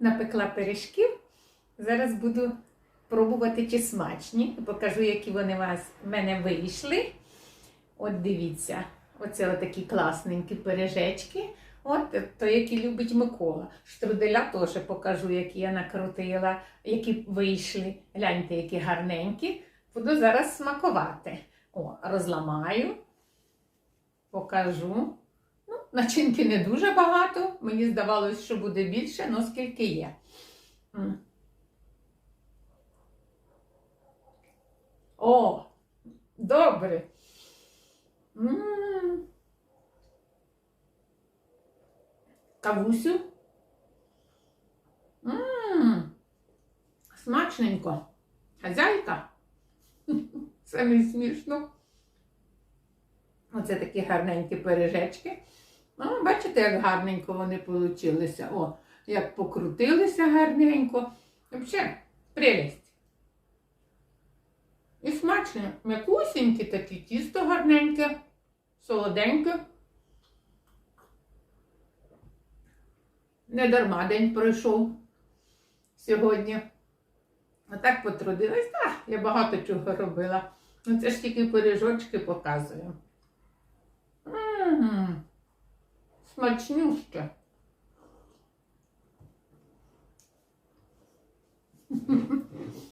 напекла пиріжків. Зараз буду пробувати, чи смачні. Покажу, які вони в мене вийшли. От дивіться, оце отакі класненькі пиріжечки. От то, які любить Микола. Штруделя теж покажу, які я накрутила, які вийшли. Гляньте, які гарненькі. Буду зараз смакувати. О, розламаю, покажу. Начинки не дуже багато. Мені здавалось, що буде більше, але скільки є. О, добре. М. Кавусю. М. Смачненько. Хазяйка. Це не смішно. Оце такі гарненькі пиріжечки. Ну, бачите, як гарненько вони получилися. О, як покрутилися гарненько. Взагалі, прелість. І смачні, м'якусінькі такі, тісто гарненьке, солоденьке. Не дарма день пройшов сьогодні. Отак потрудилась. Так, я багато чого робила. Ну це ж тільки пиріжочки показую. smaczniuszcze.